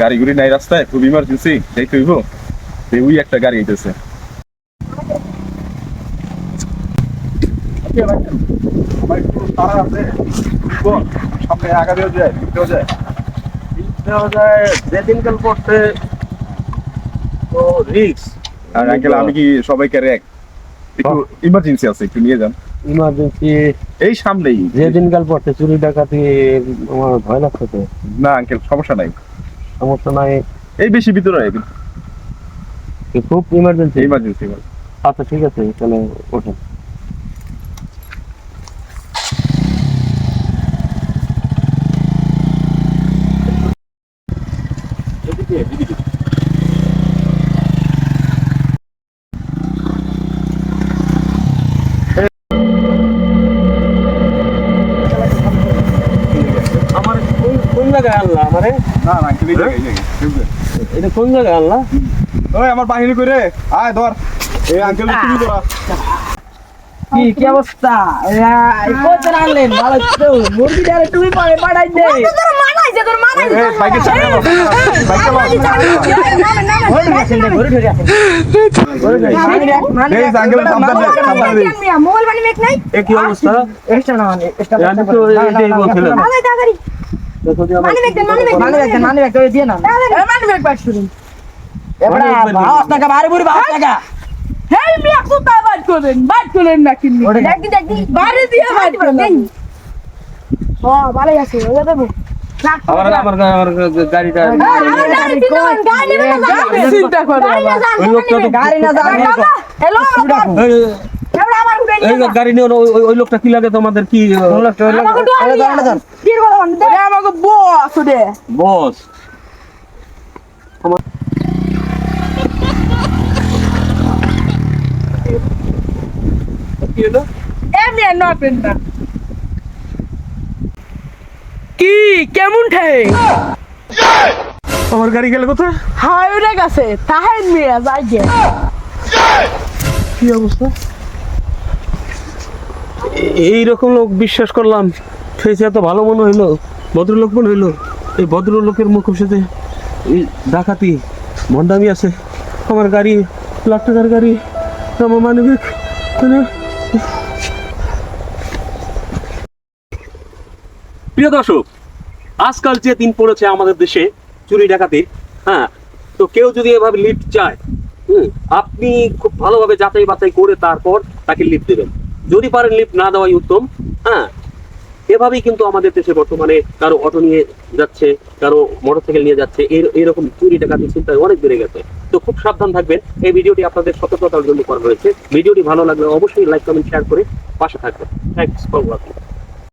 গাড়ি গুড়ি নাই রাস্তায় খুব ইমার্জেন্সি হইব। ওই একটা গাড়ি আইতেছে। যেদিনকাল পড়তে তো রিক্স আর আঙ্কেল আমি কি সবাইকে র্যাক একটু ইমার্জেন্সি আছে একটু নিয়ে যান। ইমার্জেন্সি এই সামনেই। যেদিনকাল পড়তে চুরি ডাকাতি আমার ভয় লাগছে তো। না আঙ্কেল সমস্যা নাই। সমস্যা নাই। এই বেশি ভিতরে খুব ইমার্জেন্সি ইমার্জেন্সি আচ্ছা ঠিক আছে তাহলে ওঠেন। আমার কোন জায়গায় আনলা আমারে না না জায়গায়। এটা কোন জায়গায় আনলা ওই আমার বাহিনী করে আয় ধর এই আঙ্কেল তুমি তোরা কি কি অবস্থা কোথায় আনলেন ভালো তো মুরগিটা আর তুমি পাড়ে পাড়াই দে ধরে ধরে মোবাইল বানি মেক নাই কি অবস্থা এক্সট্রা না মানে এক্সট্রা গাড়িটা আমার গাড়ি দিন গাড়ি নিয়ে যান চিন্তা করো ওই লোকটা তো গাড়ি না যাবে হ্যালো এই গাড়ি নিয়ে ওই- লোকটা কি লাগে তোমাদের? কি আমাকে বস দে বস। কি কেমন ঠাই? আমার গাড়ি গেলে কোথায়? হাইরে গেছে। তাহেন মিয়া যাই গে। কি অবস্থা? এইরকম লোক বিশ্বাস করলাম। ফেসে এত ভালো মনে হইল ভদ্রলোক মনে হইল এই ভদ্রলোকের মুখের সাথে ডাকাতি ভণ্ডামি আছে। আমার গাড়ি লাখ টাকার গাড়ি আমার মানবিক মানে প্রিয় দর্শক আজকাল যে দিন পড়েছে আমাদের দেশে চুরি ডাকাতি হ্যাঁ তো কেউ যদি এভাবে লিফট চায় হুম, আপনি খুব ভালোভাবে যাচাই বাছাই করে তারপর তাকে লিফট দেবেন। যদি পারেন লিফট না দেওয়াই উত্তম। হ্যাঁ এভাবেই কিন্তু আমাদের দেশে বর্তমানে কারও অটো নিয়ে যাচ্ছে, কারও মোটরসাইকেল নিয়ে যাচ্ছে, এর, এরকম চুরি ডাকাতি চিন্তায় অনেক বেড়ে গেছে। তো খুব সাবধান থাকবেন। এই ভিডিওটি আপনাদের সতর্কতার জন্য করা হয়েছে। ভিডিওটি ভালো লাগলে অবশ্যই লাইক কমেন্ট শেয়ার করে পাশে থাকবেন। Thanks for watching